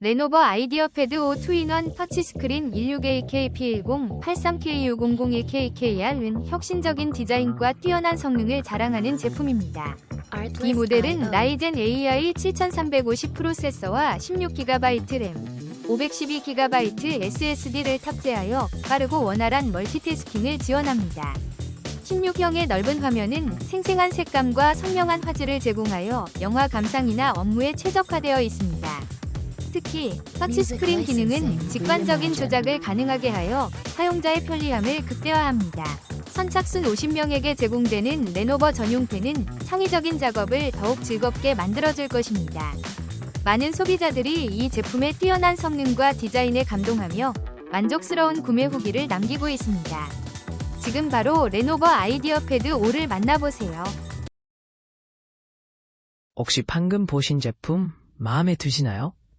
레노버 아이디어 패드 5 2인원 터치스크린 16AK P10 혁신적인 디자인과 뛰어난 성능을 자랑하는 제품입니다. 이 모델은 라이젠 AI 7350 프로세서와 16GB 램, 512GB SSD를 탑재하여 빠르고 원활한 멀티태스킹을 지원합니다. 16형의 넓은 화면은 생생한 색감과 선명한 화질을 제공하여 영화 감상이나 업무에 최적화되어 있습니다. 특히 터치스크린 기능은 직관적인 조작을 가능하게 하여 사용자의 편리함을 극대화합니다. 선착순 50명에게 제공되는 레노버 전용펜은 창의적인 작업을 더욱 즐겁게 만들어줄 것입니다. 많은 소비자들이 이 제품의 뛰어난 성능과 디자인에 감동하며 만족스러운 구매 후기를 남기고 있습니다. 지금 바로 레노버 아이디어 패드 5를 만나보세요. 혹시 방금 보신 제품 마음에 드시나요?